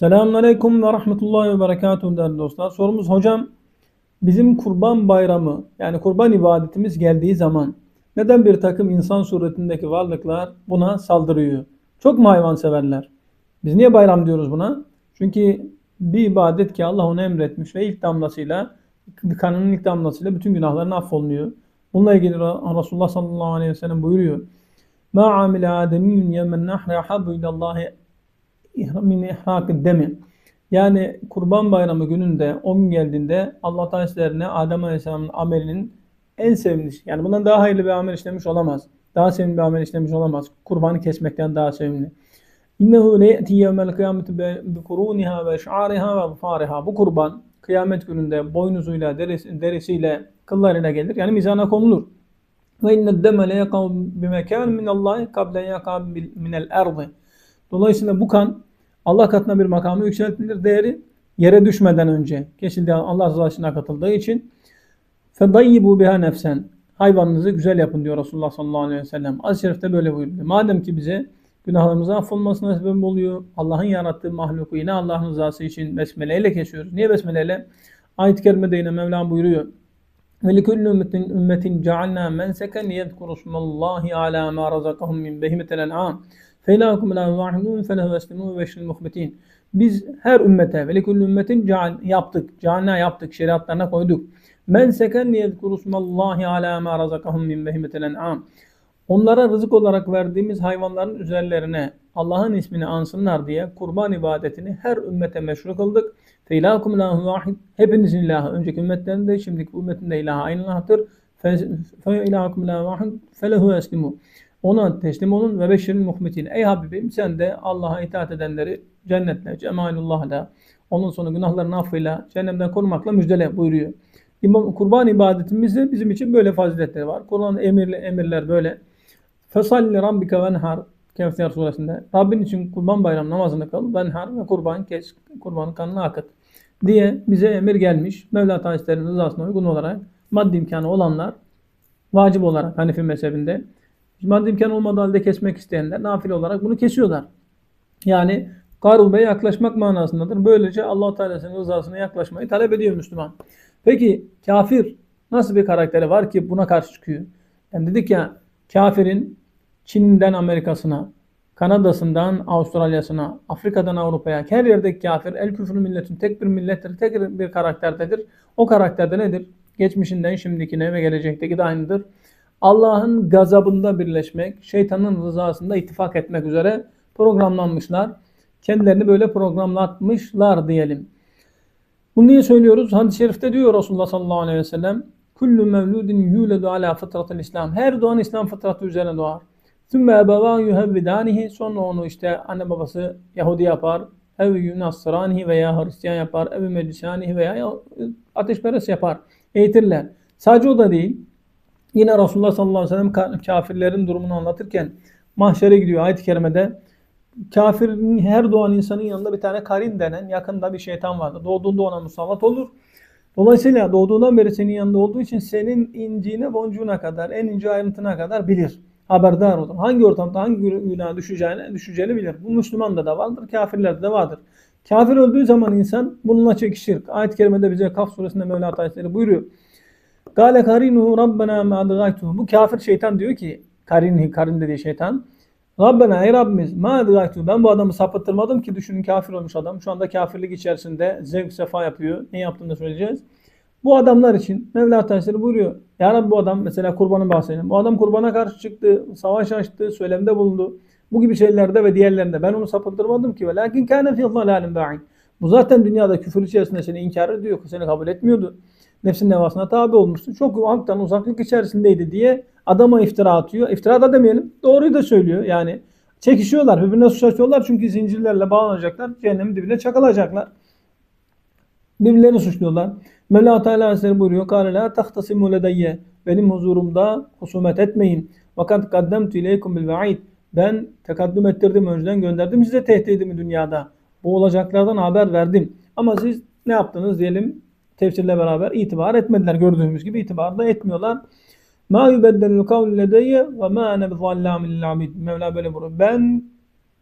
Selamünaleyküm ve rahmetullahi ve berekatuhu değerli dostlar. Sorumuz hocam bizim kurban bayramı yani kurban ibadetimiz geldiği zaman neden bir takım insan suretindeki varlıklar buna saldırıyor? Çok mu hayvanseverler? Biz niye bayram diyoruz buna? Çünkü bir ibadet ki Allah onu emretmiş ve ilk damlasıyla kanının ilk damlasıyla bütün günahların affolunuyor. Bununla ilgili Resulullah sallallahu aleyhi ve sellem buyuruyor. Ma amile ademiyyun yemen nahre habbu ilallahi min ihrakı demi. Yani Kurban Bayramı gününde o gün geldiğinde Allah Teala sizlerine Adem Aleyhisselam'ın amelinin en sevimli yani bundan daha hayırlı bir amel işlemiş olamaz. Daha sevimli bir amel işlemiş olamaz. Kurbanı kesmekten daha sevimli. İnnehu le yeti yevmel kıyameti bi kuruniha ve şa'ariha ve fariha. Bu kurban kıyamet gününde boynuzuyla, derisi, derisiyle, kıllarıyla gelir. Yani mizana konulur. Ve inne deme le yakav bi mekan min Allah kable yakav minel erdi. Dolayısıyla bu kan Allah katına bir makamı yükseltilir. Değeri yere düşmeden önce kesildiği Allah rızası için katıldığı için fedayyibu biha nefsen hayvanınızı güzel yapın diyor Resulullah sallallahu aleyhi ve sellem. Az şerifte böyle buyuruyor. Madem ki bize günahlarımızın affolmasına sebep oluyor. Allah'ın yarattığı mahluku yine Allah'ın rızası için besmeleyle kesiyoruz. Niye besmeleyle? Ayet-i kerimede yine Mevlam buyuruyor. Ve likulli ümmetin ümmetin cealna menseken yedkuru smallahi ala ma razakahum min behimetel en'am. Feylakum la vahidun felehu eslimu ve şil muhbetin. Biz her ümmete ve likulli ümmetin yaptık. Cealna yaptık. Şeriatlarına koyduk. Men seken yezkuru smallahi ala ma razakahum min behimetel en'am. Onlara rızık olarak verdiğimiz hayvanların üzerlerine Allah'ın ismini ansınlar diye kurban ibadetini her ümmete meşru kıldık. Fe ilahukum ilahu vahid. Hepinizin ilahı. Önceki ümmetlerin de şimdiki ümmetin de ilahı aynı ilahtır. Fe ilahukum ilahu vahid. Felehu eslimu. Ona teslim olun ve beşiril muhmetin. Ey Habibim sen de Allah'a itaat edenleri cennetle, cemalullah'la, onun sonu günahların affıyla, cehennemden korumakla müjdele buyuruyor. İmam, kurban ibadetimizde bizim için böyle faziletleri var. Kur'an emirli, emirler böyle. Fesalli rabbike venhar Kevser suresinde. Rabbin için kurban bayram namazını kıl, venhar ve kurban kes, kurbanın kanını akıt diye bize emir gelmiş. Mevla Teala'nın rızasına uygun olarak maddi imkanı olanlar vacip olarak Hanefi mezhebinde maddi imkan olmadığı halde kesmek isteyenler nafile olarak bunu kesiyorlar. Yani Karubeye yaklaşmak manasındadır. Böylece allah Teala'sının rızasına yaklaşmayı talep ediyor Müslüman. Peki kafir nasıl bir karakteri var ki buna karşı çıkıyor? Yani dedik ya kafirin Çin'den Amerika'sına, Kanada'sından Avustralya'sına, Afrika'dan Avrupa'ya, her yerdeki kafir el küfrü milletin tek bir millettir, tek bir karakterdedir. O karakterde nedir? Geçmişinden şimdikine ve gelecekteki de aynıdır. Allah'ın gazabında birleşmek, şeytanın rızasında ittifak etmek üzere programlanmışlar. Kendilerini böyle programlatmışlar diyelim. Bunu niye söylüyoruz? Hadis-i şerifte diyor Resulullah sallallahu aleyhi ve sellem Kullu mevludin yuledu ala fıtratil İslam. Her doğan İslam fıtratı üzerine doğar. Sümme ebevan yuhevvidanihi. Sonra onu işte anne babası Yahudi yapar. Ev yunassıranihi veya Hristiyan yapar. Ev meclisanihi veya ateşperest yapar. Eğitirler. Sadece o da değil. Yine Resulullah sallallahu aleyhi ve sellem kafirlerin durumunu anlatırken mahşere gidiyor ayet-i kerimede. Kafirin her doğan insanın yanında bir tane karin denen yakında bir şeytan vardır. Doğduğunda ona musallat olur. Dolayısıyla doğduğundan beri senin yanında olduğu için senin inciğine boncuğuna kadar, en ince ayrıntına kadar bilir. Haberdar olur. Hangi ortamda hangi günah düşeceğini, düşeceğini bilir. Bu Müslümanda da vardır, kafirlerde de vardır. Kafir öldüğü zaman insan bununla çekişir. Ayet-i kerimede bize Kaf suresinde Mevla Teala buyuruyor. Gale karinuhu rabbena ma adgaytuhu. Bu kafir şeytan diyor ki karinhi karin dediği şeytan. Rabbena ey Rabbimiz ma adgaytuhu. Ben bu adamı sapıttırmadım ki düşünün kafir olmuş adam. Şu anda kafirlik içerisinde zevk sefa yapıyor. Ne yaptığını söyleyeceğiz. Bu adamlar için Mevla Teala buyuruyor. Ya Rabbi bu adam mesela kurbanı bahsedelim. Bu adam kurbana karşı çıktı, savaş açtı, söylemde bulundu. Bu gibi şeylerde ve diğerlerinde ben onu sapıttırmadım ki. Lakin kâne fî zalâlim ba'in. Bu zaten dünyada küfür içerisinde seni inkar ediyor, seni kabul etmiyordu nefsin nevasına tabi olmuştu. Çok halktan uzaklık içerisindeydi diye adama iftira atıyor. İftira da demeyelim. Doğruyu da söylüyor. Yani çekişiyorlar. Birbirine suç atıyorlar. Çünkü zincirlerle bağlanacaklar. Cehennemin dibine çakılacaklar. Birbirlerini suçluyorlar. Mevla Teala Hazretleri buyuruyor. Kâle lâ tahtasimu. Benim huzurumda husumet etmeyin. Fakat kaddemtu ileykum bil ve'id. Ben tekaddüm ettirdim, önceden gönderdim size tehdidimi dünyada. Bu olacaklardan haber verdim. Ama siz ne yaptınız diyelim tefsirle beraber itibar etmediler. Gördüğümüz gibi itibar da etmiyorlar. Ma yubeddelul kavlu ledeyye ve ma ene bizallamin lil abid. Mevla böyle buyuruyor. Ben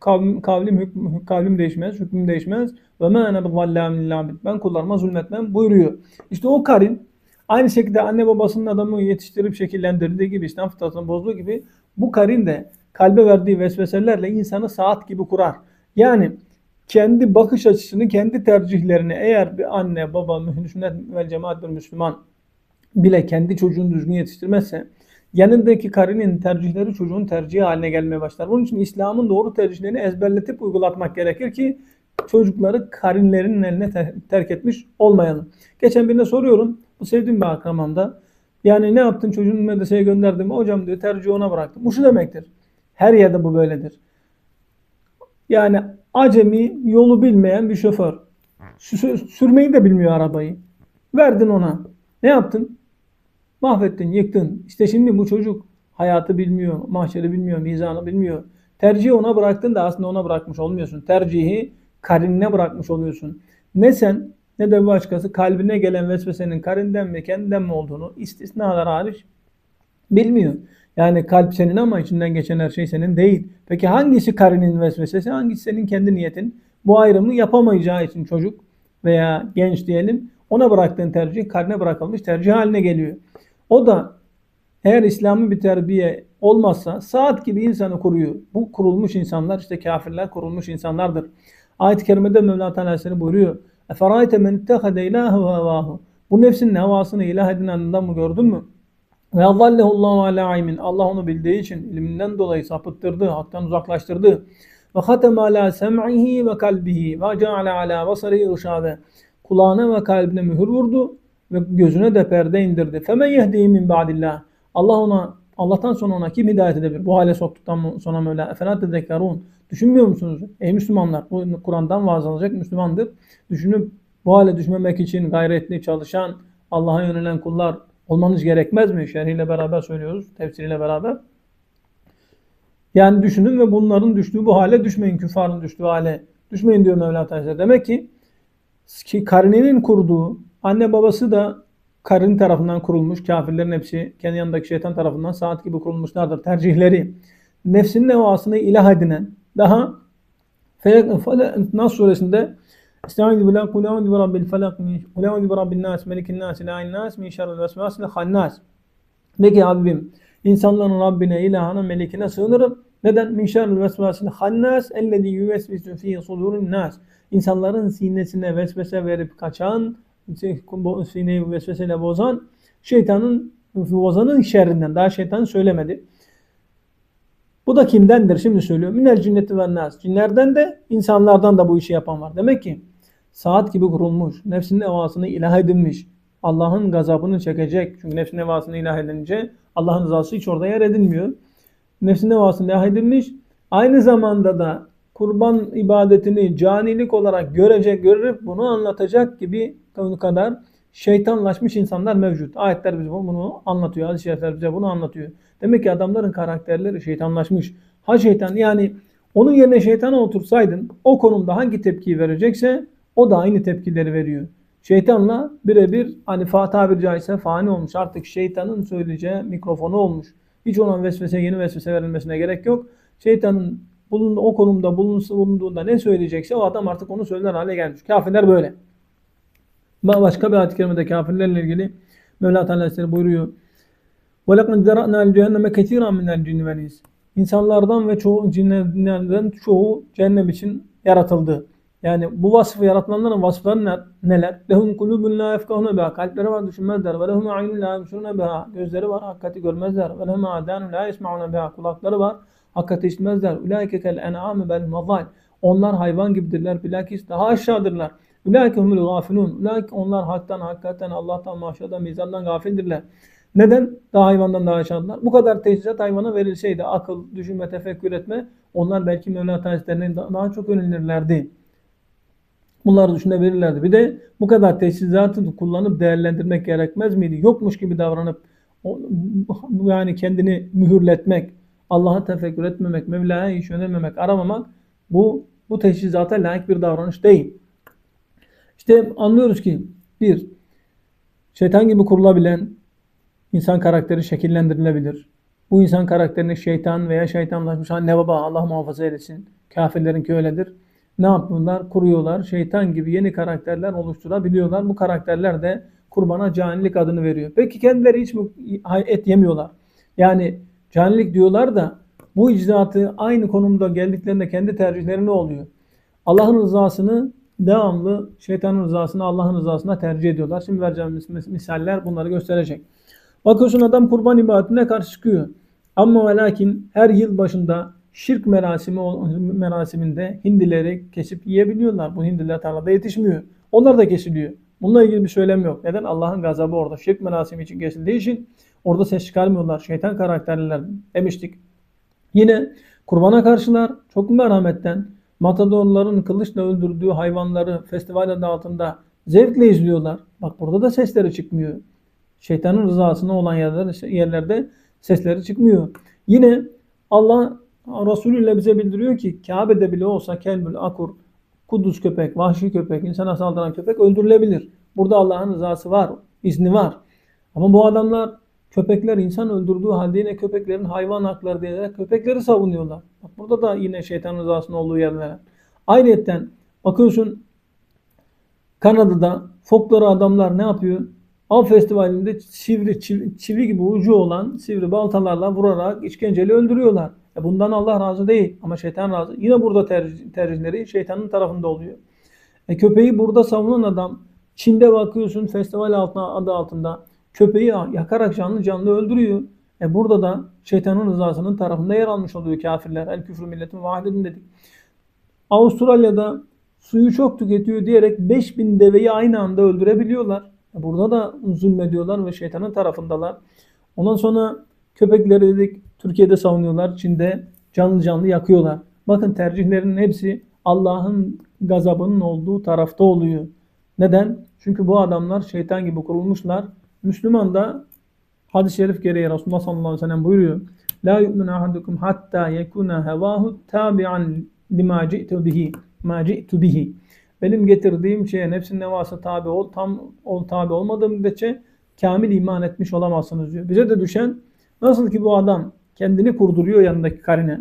Kavlim, kavlim, hükmüm, kavlim değişmez, hükmüm değişmez. Ve ma ene bizallamin lil. Ben kullarıma zulmetmem buyuruyor. İşte o karin aynı şekilde anne babasının adamı yetiştirip şekillendirdiği gibi İslam fıtratını bozduğu gibi bu karin de kalbe verdiği vesveselerle insanı saat gibi kurar. Yani kendi bakış açısını, kendi tercihlerini eğer bir anne, baba, mühün vel cemaat bir Müslüman bile kendi çocuğunu düzgün yetiştirmezse yanındaki karinin tercihleri çocuğun tercihi haline gelmeye başlar. Bunun için İslam'ın doğru tercihlerini ezberletip uygulatmak gerekir ki çocukları karinlerinin eline ter- terk etmiş olmayalım. Geçen birine soruyorum. Bu sevdiğim bir akramamda. Yani ne yaptın çocuğunu medreseye gönderdim. Hocam diyor tercihi ona bıraktım. Bu şu demektir. Her yerde bu böyledir. Yani acemi yolu bilmeyen bir şoför. Sü- Sürmeyi de bilmiyor arabayı. Verdin ona. Ne yaptın? Mahvettin, yıktın. İşte şimdi bu çocuk hayatı bilmiyor, mahşeri bilmiyor, mizanı bilmiyor. Tercihi ona bıraktın da aslında ona bırakmış olmuyorsun. Tercihi karinine bırakmış oluyorsun. Ne sen ne de başkası kalbine gelen vesvesenin karinden mi kendinden mi olduğunu istisnalar hariç bilmiyor. Yani kalp senin ama içinden geçen her şey senin değil. Peki hangisi karinin vesvesesi, hangisi senin kendi niyetin? Bu ayrımı yapamayacağı için çocuk veya genç diyelim ona bıraktığın tercih karine bırakılmış tercih haline geliyor. O da eğer İslami bir terbiye olmazsa saat gibi insanı kuruyor. Bu kurulmuş insanlar işte kafirler kurulmuş insanlardır. Ayet-i kerimede Mevla Teala Hazretleri buyuruyor. Men ittehade ilahu hevahu. Bu nefsin havasını ilah edinenden mı gördün mü? Ve azallehullahu ala ilmin. Allah onu bildiği için ilminden dolayı sapıttırdı, haktan uzaklaştırdı. Ve hatema ala sem'ihi ve kalbihi ve ceale ala basarihi ışade. Kulağına ve kalbine mühür vurdu ve gözüne de perde indirdi. Femen yehdihi min ba'dillah. Allah ona Allah'tan sonra ona kim hidayet edebilir? Bu hale soktuktan sonra Mevla efenat tezekkarun. Düşünmüyor musunuz? Ey Müslümanlar bu Kur'an'dan vaaz Müslümandır. Düşünüp bu hale düşmemek için gayretli çalışan Allah'a yönelen kullar olmanız gerekmez mi? Şerhiyle beraber söylüyoruz. Tefsiriyle beraber. Yani düşünün ve bunların düştüğü bu hale düşmeyin. Küffarın düştüğü hale düşmeyin diyor Mevla Teala. Demek ki ki karninin kurduğu anne babası da karın tarafından kurulmuş. Kafirlerin hepsi kendi yanındaki şeytan tarafından saat gibi kurulmuşlardır. Tercihleri nefsinin evasını ilah edinen daha Nas suresinde Estaizu billah kul eûzu bi rabbil felak min kul eûzu bi rabbin nas melikin nas ilahin nas min şerril vesvasil hannas. De ki Habibim insanların Rabbine ilahına melikine sığınırım. Neden? Min şerril vesvasil hannas ellezî yüvesvisu fî sudûrin nas. İnsanların sinesine vesvese verip kaçan, sineyi vesveseyle bozan şeytanın bozanın şerrinden. Daha şeytan söylemedi. Bu da kimdendir? Şimdi söylüyor. Minel cinneti ve nas. Cinlerden de insanlardan da bu işi yapan var. Demek ki saat gibi kurulmuş, nefsinin evasını ilah edinmiş, Allah'ın gazabını çekecek. Çünkü nefsin evasını ilah edince Allah'ın rızası hiç orada yer edilmiyor. Nefsin evasını ilah edinmiş. Aynı zamanda da kurban ibadetini canilik olarak görecek, görüp bunu anlatacak gibi kadar şeytanlaşmış insanlar mevcut. Ayetler bize bunu anlatıyor. Hadis-i şerifler bize bunu anlatıyor. Demek ki adamların karakterleri şeytanlaşmış. Ha şeytan yani onun yerine şeytana otursaydın o konumda hangi tepkiyi verecekse o da aynı tepkileri veriyor. Şeytanla birebir hani tabiri caizse fani olmuş. Artık şeytanın söyleyeceği mikrofonu olmuş. Hiç ona vesvese yeni vesvese verilmesine gerek yok. Şeytanın bulunduğu, o konumda bulunduğunda ne söyleyecekse o adam artık onu söyler hale gelmiş. Kafirler böyle. Başka bir ayet-i kerimede kafirlerle ilgili Mevla Teala Hazretleri buyuruyor. وَلَقَدْ ذَرَأْنَا الْجَهَنَّمَ كَثِيرًا مِنَ الْجِنِّ وَالْاِنسِ İnsanlardan ve çoğu cinlerden çoğu cehennem için yaratıldı. Yani bu vasfı yaratılanların vasıfları neler? Lehum kulubun la yefkahuna biha. Kalpleri var düşünmezler. Ve lehum aynun la yemşuruna biha. Gözleri var hakikati görmezler. Ve lehum adanun la yesmauna biha. Kulakları var hakikati işitmezler. Ulaike kel en'ame bel mazal. Onlar hayvan gibidirler. Bilakis daha aşağıdırlar. Ulaike humul gafilun. Ulaike onlar haktan, hakikaten Allah'tan, mahşerden, mizandan gafildirler. Neden? Daha hayvandan daha aşağıdılar. Bu kadar teçhizat hayvana verilseydi akıl, düşünme, tefekkür etme onlar belki Mevla Teala'nın daha çok önlenirlerdi. Bunları düşünebilirlerdi. Bir de bu kadar teçhizatı kullanıp değerlendirmek gerekmez miydi? Yokmuş gibi davranıp yani kendini mühürletmek, Allah'a tefekkür etmemek, Mevla'ya hiç yönelmemek, aramamak bu bu teçhizata layık bir davranış değil. İşte anlıyoruz ki bir, şeytan gibi kurulabilen insan karakteri şekillendirilebilir. Bu insan karakterini şeytan veya şeytanlaşmış anne baba Allah muhafaza eylesin. Kafirlerinki öyledir. Ne yapıyorlar? Kuruyorlar. Şeytan gibi yeni karakterler oluşturabiliyorlar. Bu karakterler de kurbana canilik adını veriyor. Peki kendileri hiç mi et yemiyorlar? Yani canilik diyorlar da bu icraatı aynı konumda geldiklerinde kendi tercihleri ne oluyor? Allah'ın rızasını devamlı şeytanın rızasını Allah'ın rızasına tercih ediyorlar. Şimdi vereceğimiz mis- misaller bunları gösterecek. Bakıyorsun adam kurban ibadetine karşı çıkıyor. Ama ve lakin her yıl başında şirk merasimi merasiminde hindileri kesip yiyebiliyorlar. Bu hindiler tarlada yetişmiyor. Onlar da kesiliyor. Bununla ilgili bir söylem yok. Neden? Allah'ın gazabı orada. Şirk merasimi için kesildiği için orada ses çıkarmıyorlar. Şeytan karakterliler demiştik. Yine kurbana karşılar çok merhametten matadorların kılıçla öldürdüğü hayvanları festival adı altında zevkle izliyorlar. Bak burada da sesleri çıkmıyor. Şeytanın rızasına olan yerlerde, yerlerde sesleri çıkmıyor. Yine Allah Resulü ile bize bildiriyor ki Kabe'de bile olsa kelbül akur, kuduz köpek, vahşi köpek, insana saldıran köpek öldürülebilir. Burada Allah'ın rızası var, izni var. Ama bu adamlar köpekler insan öldürdüğü halde yine köpeklerin hayvan hakları diyerek köpekleri savunuyorlar. Bak burada da yine şeytan rızasının olduğu yerler. Ayrıca bakıyorsun Kanada'da folkları adamlar ne yapıyor? Av festivalinde sivri, çivi, çivi gibi ucu olan sivri baltalarla vurarak işkenceli öldürüyorlar. E bundan Allah razı değil ama şeytan razı. Yine burada tercih, tercihleri şeytanın tarafında oluyor. E köpeği burada savunan adam Çin'de bakıyorsun festival altına, adı altında köpeği yakarak canlı canlı öldürüyor. E burada da şeytanın rızasının tarafında yer almış oluyor kafirler. El küfrü milletin vahidin dedik. Avustralya'da suyu çok tüketiyor diyerek 5000 deveyi aynı anda öldürebiliyorlar. E burada da zulmediyorlar ve şeytanın tarafındalar. Ondan sonra köpekleri dedik Türkiye'de savunuyorlar. Çin'de canlı canlı yakıyorlar. Bakın tercihlerin hepsi Allah'ın gazabının olduğu tarafta oluyor. Neden? Çünkü bu adamlar şeytan gibi kurulmuşlar. Müslüman da hadis-i şerif gereği Resulullah sallallahu aleyhi ve sellem buyuruyor. La yu'minu ahadukum hatta yekuna hevahu tabi'an lima ci'tu bihi. Ma ci'tu bihi. Benim getirdiğim şeye nefsin nevası tabi ol, tam ol tabi olmadığı müddetçe kamil iman etmiş olamazsınız diyor. Bize de düşen nasıl ki bu adam kendini kurduruyor yanındaki karine.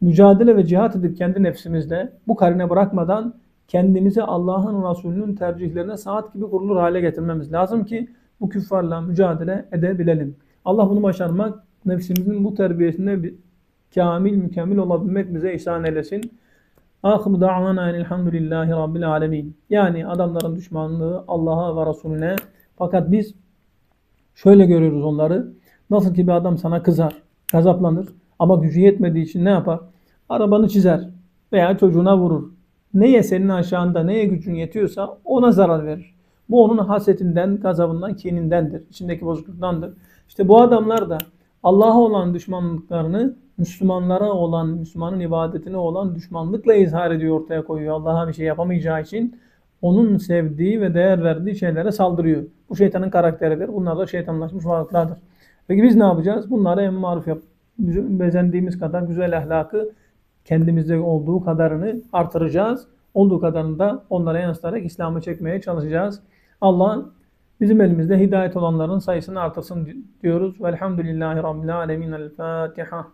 Mücadele ve cihat edip kendi nefsimizde bu karine bırakmadan kendimizi Allah'ın Resulü'nün tercihlerine saat gibi kurulur hale getirmemiz lazım ki bu küffarla mücadele edebilelim. Allah bunu başarmak, nefsimizin bu terbiyesinde bir kamil, mükemmel olabilmek bize ihsan eylesin. Ahir da'vana elhamdülillahi rabbil alemin. Yani adamların düşmanlığı Allah'a ve Resulüne. Fakat biz şöyle görüyoruz onları. Nasıl ki bir adam sana kızar, gazaplanır ama gücü yetmediği için ne yapar? Arabanı çizer veya çocuğuna vurur. Neye senin aşağında, neye gücün yetiyorsa ona zarar verir. Bu onun hasetinden, gazabından, kinindendir. İçindeki bozukluktandır. İşte bu adamlar da Allah'a olan düşmanlıklarını Müslümanlara olan, Müslümanın ibadetine olan düşmanlıkla izhar ediyor, ortaya koyuyor. Allah'a bir şey yapamayacağı için onun sevdiği ve değer verdiği şeylere saldırıyor. Bu şeytanın karakteridir. Bunlar da şeytanlaşmış varlıklardır. Peki biz ne yapacağız? Bunlara en maruf yap. Bezendiğimiz kadar güzel ahlakı kendimizde olduğu kadarını artıracağız. Olduğu kadarını da onlara yansıtarak İslam'ı çekmeye çalışacağız. Allah bizim elimizde hidayet olanların sayısını artırsın diyoruz. Velhamdülillahi Rabbil Alemin. El Fatiha.